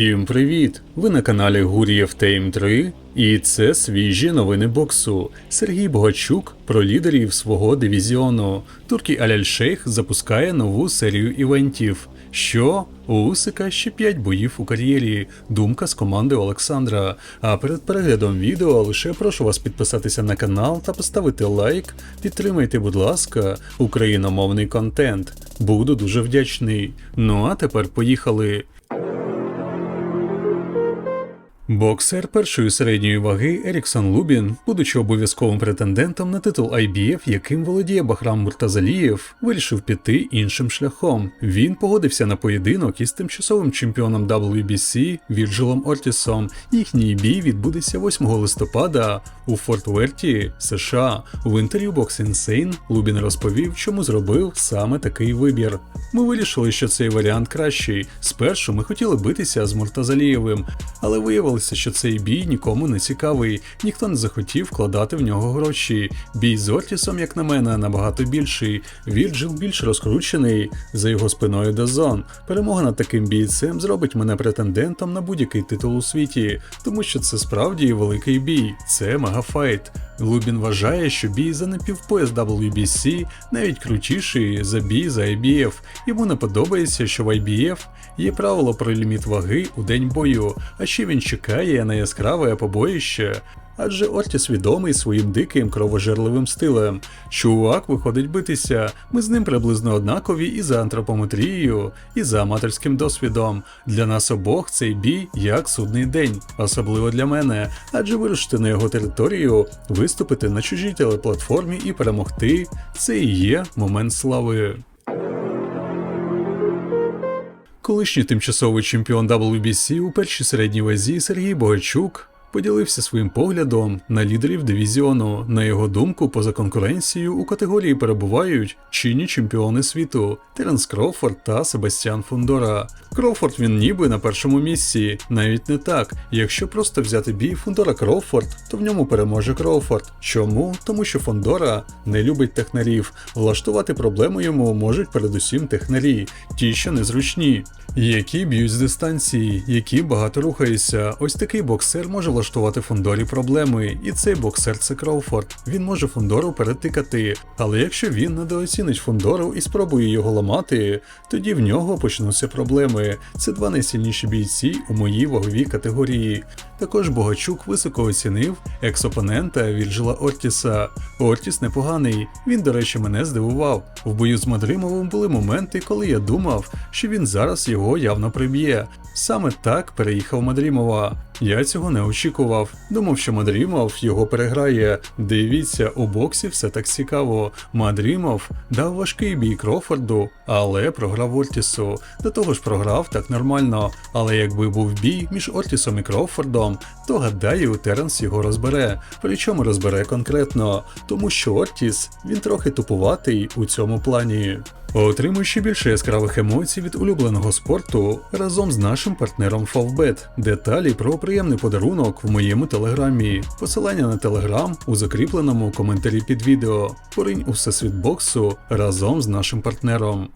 Всім привіт! Ви на каналі Гур'єв Тейм 3 і це свіжі новини боксу. Сергій Богачук про лідерів свого дивізіону. Туркій Аляль-Шейх запускає нову серію івентів. Що? У Усика ще 5 боїв у кар'єрі. Думка з команди Олександра. А перед переглядом відео лише прошу вас підписатися на канал та поставити лайк. Підтримайте, будь ласка, україномовний контент. Буду дуже вдячний. Ну а тепер поїхали. Боксер першої середньої ваги Еріксон Лубін, будучи обов'язковим претендентом на титул IBF, яким володіє Бахрам Муртазалієв, вирішив піти іншим шляхом. Він погодився на поєдинок із тимчасовим чемпіоном WBC Вірджилом Ортісом. Їхній бій відбудеться 8 листопада у Форт Верті, США. В інтерв'ю Box Insane Лубін розповів, чому зробив саме такий вибір. Ми вирішили, що цей варіант кращий. Спершу ми хотіли битися з Муртазалієвим, але виявилося, що цей бій нікому не цікавий, ніхто не захотів вкладати в нього гроші. Бій з Ортісом, як на мене, набагато більший. Вірджил більш розкручений за його спиною Дазон. Перемога над таким бійцем зробить мене претендентом на будь-який титул у світі, тому що це справді великий бій. Це мегафайт. Лубін вважає, що бій за напівпояс WBC навіть крутіший за бій за IBF. Йому не подобається, що в IBF є правило про ліміт ваги у день бою, а ще він чекає на яскраве побоїще. Адже Ортіс відомий своїм диким кровожерливим стилем. Чувак виходить битися, ми з ним приблизно однакові і за антропометрією, і за аматорським досвідом. Для нас обох цей бій як судний день, особливо для мене, адже вирушити на його територію, виступити на чужій телеплатформі і перемогти це і є момент слави. Колишній тимчасовий чемпіон WBC у першій середній вазі Сергій Богачук поділився своїм поглядом на лідерів дивізіону. На його думку, поза конкуренцією у категорії перебувають чинні чемпіони світу Теренс Кроуфорд та Себастьян Фундора. Кроуфорд він ніби на першому місці, навіть не так. Якщо просто взяти бій Фундора Кроуфорд, то в ньому переможе Кроуфорд. Чому? Тому що Фундора не любить технарів. Влаштувати проблему йому можуть передусім технарі, ті, що незручні. Які б'ють з дистанції, які багато рухаються. Ось такий боксер може влаштувати Фундорі проблеми, і цей боксер це Кроуфорд. Він може Фундору перетикати. Але якщо він недооцінить Фундору і спробує його ламати, тоді в нього почнуться проблеми. Це два найсильніші бійці у моїй ваговій категорії. Також Богачук високо оцінив екс-опонента Вірджила Ортіса. Ортіс непоганий. Він, до речі, мене здивував. В бою з Мадримовим були моменти, коли я думав, що він зараз його явно приб'є. Саме так переїхав Мадрімова. Я цього не очікував. Думав, що Мадрімов його переграє. Дивіться, у боксі все так цікаво. Мадрімов дав важкий бій Крофорду, але програв Ортісу. До того ж програв так нормально. Але якби був бій між Ортісом і Крофордом, то гадаю, Теренс його розбере. Причому розбере конкретно, тому що Ортіс він трохи тупуватий у цьому плані. Отримуй ще більше яскравих емоцій від улюбленого спорту разом з нашим партнером Favbet. Деталі про приємний подарунок в моєму телеграмі. Посилання на телеграм у закріпленому коментарі під відео. Поринь у всесвіт боксу разом з нашим партнером.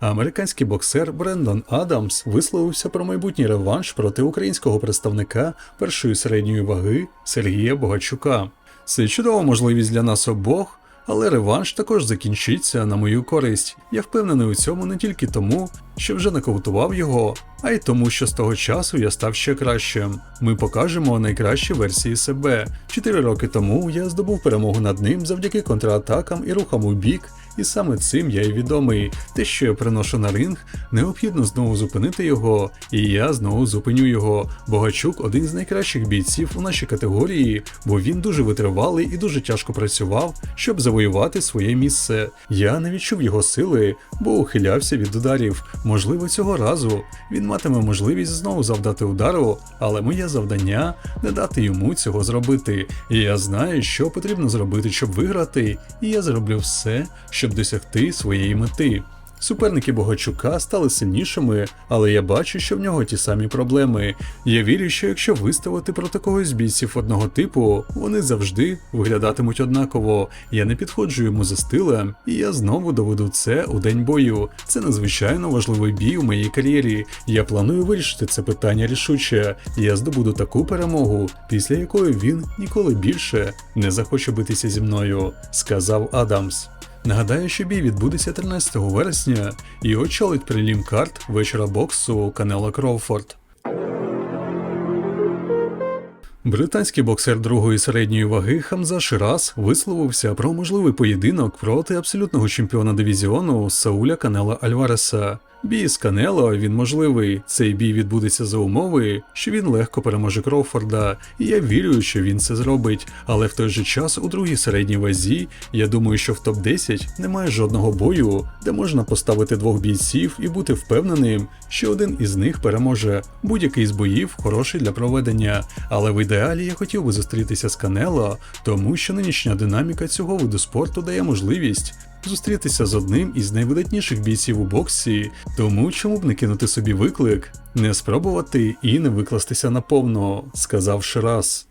Американський боксер Брендон Адамс висловився про майбутній реванш проти українського представника першої середньої ваги Сергія Богачука. Це чудова можливість для нас обох. Але реванш також закінчиться на мою користь. Я впевнений у цьому не тільки тому, що вже нокаутував його, а й тому, що з того часу я став ще кращим. Ми покажемо найкращі версії себе. Чотири роки тому я здобув перемогу над ним завдяки контратакам і рухам у бік, і саме цим я й відомий. Те, що я приношу на ринг, необхідно знову зупинити його, і я знову зупиню його. Богачук один з найкращих бійців у нашій категорії, бо він дуже витривалий і дуже тяжко працював, щоб завоювати своє місце. Я не відчув його сили, бо ухилявся від ударів. Можливо, цього разу він матиме можливість знову завдати удару, але моє завдання не дати йому цього зробити. І я знаю, що потрібно зробити, щоб виграти, і я зроблю все, щоб досягти своєї мети. Суперники Богачука стали сильнішими, але я бачу, що в нього ті самі проблеми. Я вірю, що якщо виставити проти когось бійців одного типу, вони завжди виглядатимуть однаково. Я не підходжу йому за стилем, і я знову доведу це у день бою. Це надзвичайно важливий бій у моїй кар'єрі. Я планую вирішити це питання рішуче. Я здобуду таку перемогу, після якої він ніколи більше не захоче битися зі мною, сказав Адамс. Нагадаю, що бій відбудеться 13 вересня і очолить прилім карт вечора боксу Канела Кроуфорд. Британський боксер другої середньої ваги Хамза Шираз висловився про можливий поєдинок проти абсолютного чемпіона дивізіону Сауля Канела Альвареса. Бій з Канело він можливий. Цей бій відбудеться за умови, що він легко переможе Кроуфорда, і я вірю, що він це зробить. Але в той же час у другій середній вазі я думаю, що в топ-10 немає жодного бою, де можна поставити двох бійців і бути впевненим, що один із них переможе. Будь-який з боїв хороший для проведення. Але в ідеалі я хотів би зустрітися з Канело, тому що нинішня динаміка цього виду спорту дає можливість зустрітися з одним із найвидатніших бійців у боксі, тому чому б не кинути собі виклик, не спробувати і не викластися наповно, сказав Шираз.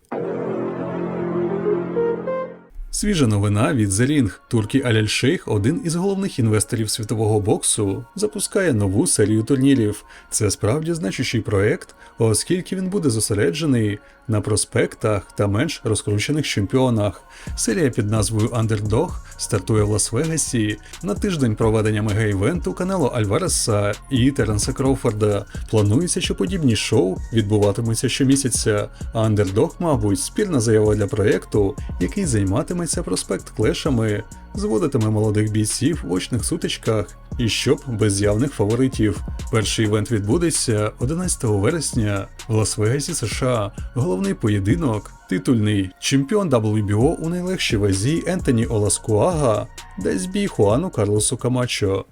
Свіжа новина від The Ring. Туркі Аляль Шейх, один із головних інвесторів світового боксу, запускає нову серію турнірів. Це справді значущий проект, оскільки він буде зосереджений на проспектах та менш розкручених чемпіонах. Серія під назвою Underdog стартує в Лас-Вегасі на тиждень проведення мега-івенту Канело Альвареса і Теренса Кроуфорда. Планується, що подібні шоу відбуватимуться щомісяця. А Underdog, мабуть, спільна заява для проєкту, який займатиметься проспект клешами, зводитиме молодих бійців в очних сутичках і щоб без явних фаворитів. Перший івент відбудеться 11 вересня в Лас-Вегасі, США. Головний поєдинок, титульний чемпіон WBO у найлегшій вазі Ентоні Оласкуага дасть бій Хуану Карлосу Камачо.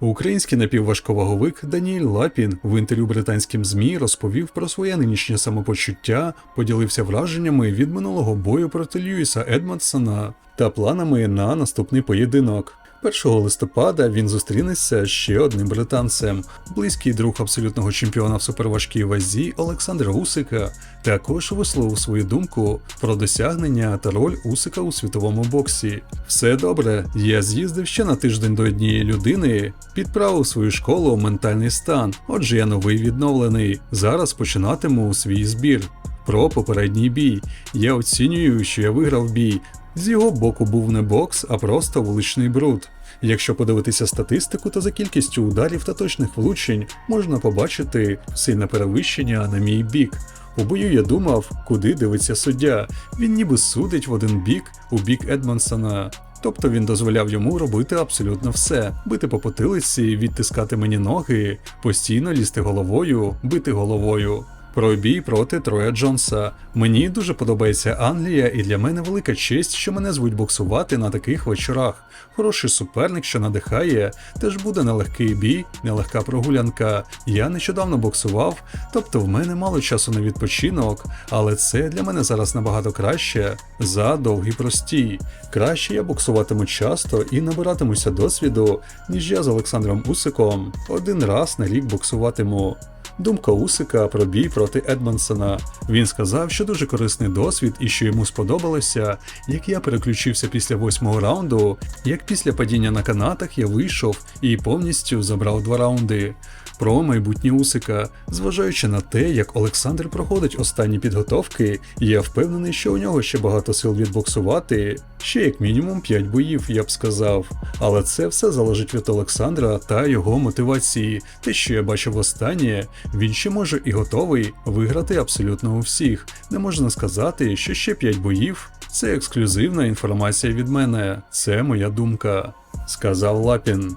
Український напівважковаговик Даніель Лапін в інтерв'ю британським ЗМІ розповів про своє нинішнє самопочуття, поділився враженнями від минулого бою проти Льюіса Едмонсона та планами на наступний поєдинок. 1 листопада він зустрінеться з ще одним британцем. Близький друг абсолютного чемпіона в суперважкій вазі Олександра Усика також висловив свою думку про досягнення та роль Усика у світовому боксі. Все добре, я з'їздив ще на тиждень до однієї людини, підправив свою школу ментальний стан. Отже, я новий відновлений. Зараз починатиму свій збір. Про попередній бій. Я оцінюю, що я виграв бій. З його боку був не бокс, а просто вуличний бруд. Якщо подивитися статистику, то за кількістю ударів та точних влучень можна побачити сильне перевищення на мій бік. У бою я думав, куди дивиться суддя. Він ніби судить в один бік у бік Едмонсона. Тобто він дозволяв йому робити абсолютно все: бити по потилиці, відтискати мені ноги, постійно лізти головою, бити головою. Про бій проти Троя Джонса. Мені дуже подобається Англія, і для мене велика честь, що мене звуть боксувати на таких вечорах. Хороший суперник, що надихає, теж буде нелегкий бій, нелегка прогулянка. Я нещодавно боксував, тобто в мене мало часу на відпочинок, але це для мене зараз набагато краще за довгий простій. Краще я боксуватиму часто і набиратимуся досвіду, ніж я з Олександром Усиком один раз на рік боксуватиму. Думка Усика про бій проти Едмонсона. Він сказав, що дуже корисний досвід і що йому сподобалося, як я переключився після восьмого раунду, як після падіння на канатах я вийшов і повністю забрав два раунди. Про майбутнє Усика, зважаючи на те, як Олександр проходить останні підготовки, я впевнений, що у нього ще багато сил відбоксувати, ще як мінімум 5 боїв, я б сказав. Але це все залежить від Олександра та його мотивації. Те, що я бачив останнє, він ще може і готовий виграти абсолютно у всіх. Не можна сказати, що ще 5 боїв це ексклюзивна інформація від мене. Це моя думка, сказав Лапін.